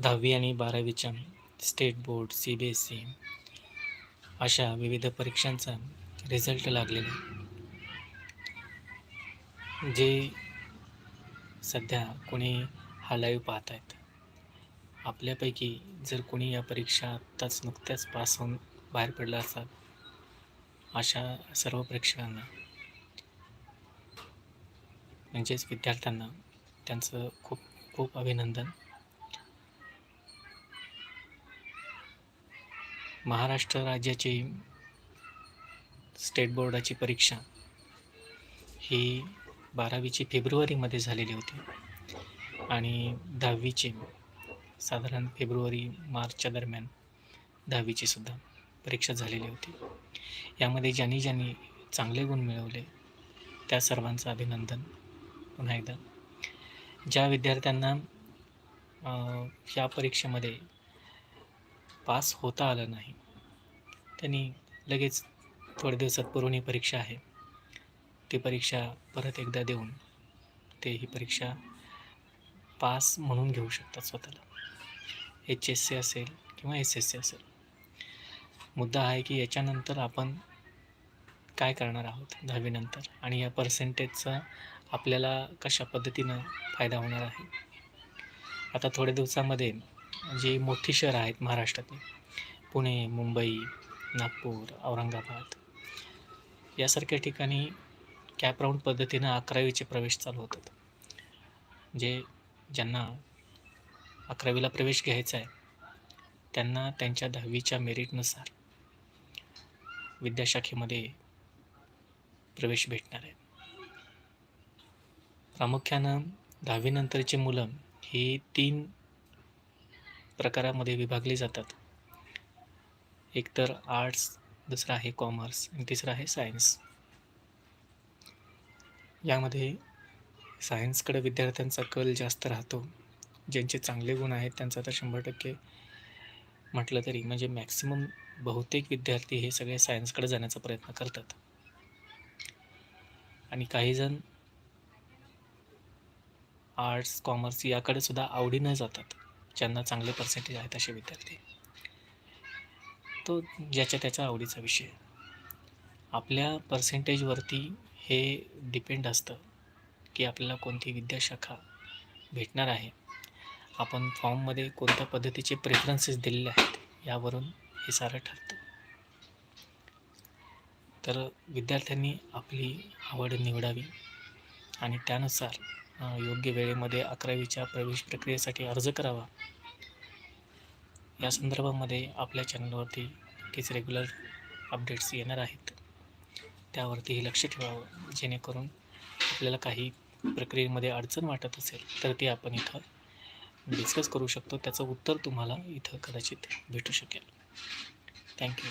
दहावी आणि बारावीच्या state board C B S C अशा विविध परीक्षांचा रिझल्ट लागलेला जे सध्या कोणी हा लाईव्ह पाहत आहेत आपल्यापैकी जर कोणी या परीक्षा आत्ताच नुकत्याच पास होऊन बाहेर पडला असाल अशा सर्व प्रेक्षकांना म्हणजेच विद्यार्थ्यांना त्यांचं खूप खूप अभिनंदन. महाराष्ट्र राज्याची स्टेट बोर्डाची परीक्षा ही बारावीची फेब्रुवारीमध्ये झालेली होती. आणि दहावीची साधारण फेब्रुवारी मार्चच्या दरम्यान दहावीची सुद्धा परीक्षा झालेली होती. यामध्ये ज्यांनी ज्यांनी चांगले गुण मिळवले त्या सर्वांचं अभिनंदन पुन्हा एकदा. ज्या विद्यार्थ्यांना या परीक्षेमध्ये पास होता आलं नाही. त्यांनी लगेच थोड्या दिवसात पुरवणी परीक्षा आहे. ती परीक्षा परत एकदा देऊन ते ही परीक्षा पास म्हणून घेऊ शकतात स्वतःला. एच एस सी असेल किंवा एस एस सी असेल. मुद्दा आहे की याच्यानंतर आपण काय करणार आहोत दहावीनंतर आणि या पर्सेंटेजचा आपल्याला कशा पद्धतीनं फायदा होणार आहे? आता थोड्या दिवसामध्ये जी मोठी शहरं आहेत महाराष्ट्रातली पुणे मुंबई नागपूर औरंगाबाद यासारख्या ठिकाणी कॅप राऊंड पद्धतीनं अकरावीचे प्रवेश चालू होतात. जे ज्यांना अकरावीला प्रवेश घ्यायचा आहे त्यांना त्यांच्या दहावीच्या मेरिटनुसार विद्याशाखेमध्ये प्रवेश भेटणार आहे. प्रामुख्यानं दहावीनंतरची मुलं ही तीन प्रकारामध्ये विभागली जातात. एक तर आर्ट्स दुसरा आहे कॉमर्स आणि तिसरा आहे सायन्स. यामध्ये सायन्सकडे विद्यार्थ्यांचा कल जास्त राहतो. ज्यांचे चांगले गुण आहेत त्यांचा तर शंभर टक्के म्हटलं तरी म्हणजे मॅक्सिमम बहुतेक विद्यार्थी हे सगळे सायन्सकडे जाण्याचा प्रयत्न करतात. आणि काही जण आर्ट्स कॉमर्स याकडे सुद्धा आवडीनं जातात. ज्यांना चांगले पर्सेंटेज आहेत असे विद्यार्थी. तो ज्याच्या त्याच्या आवडीचा विषय आपल्या पर्सेंटेजवरती हे डिपेंड असतं की आपल्याला कोणती विद्याशाखा भेटणार आहे. आपण फॉर्ममध्ये कोणत्या पद्धतीचे प्रेफरन्सेस दिलेले आहेत यावरून हे सारं ठरतं. तर विद्यार्थ्यांनी आपली आवड निवडावी आणि त्यानुसार योग्य वेळेमध्ये अकरावीच्या प्रवेश प्रक्रियेसाठी अर्ज करावा. या संदर्भामध्ये आपल्या चॅनलवरती नक्कीच रेग्युलर अपडेट्स येणार आहेत. त्यावरतीही लक्ष ठेवावं जेणेकरून आपल्याला काही प्रक्रियेमध्ये अडचण वाटत असेल तर ती आपण इथं डिस्कस करू शकतो. त्याचं उत्तर तुम्हाला इथं कदाचित भेटू शकेल. थँक्यू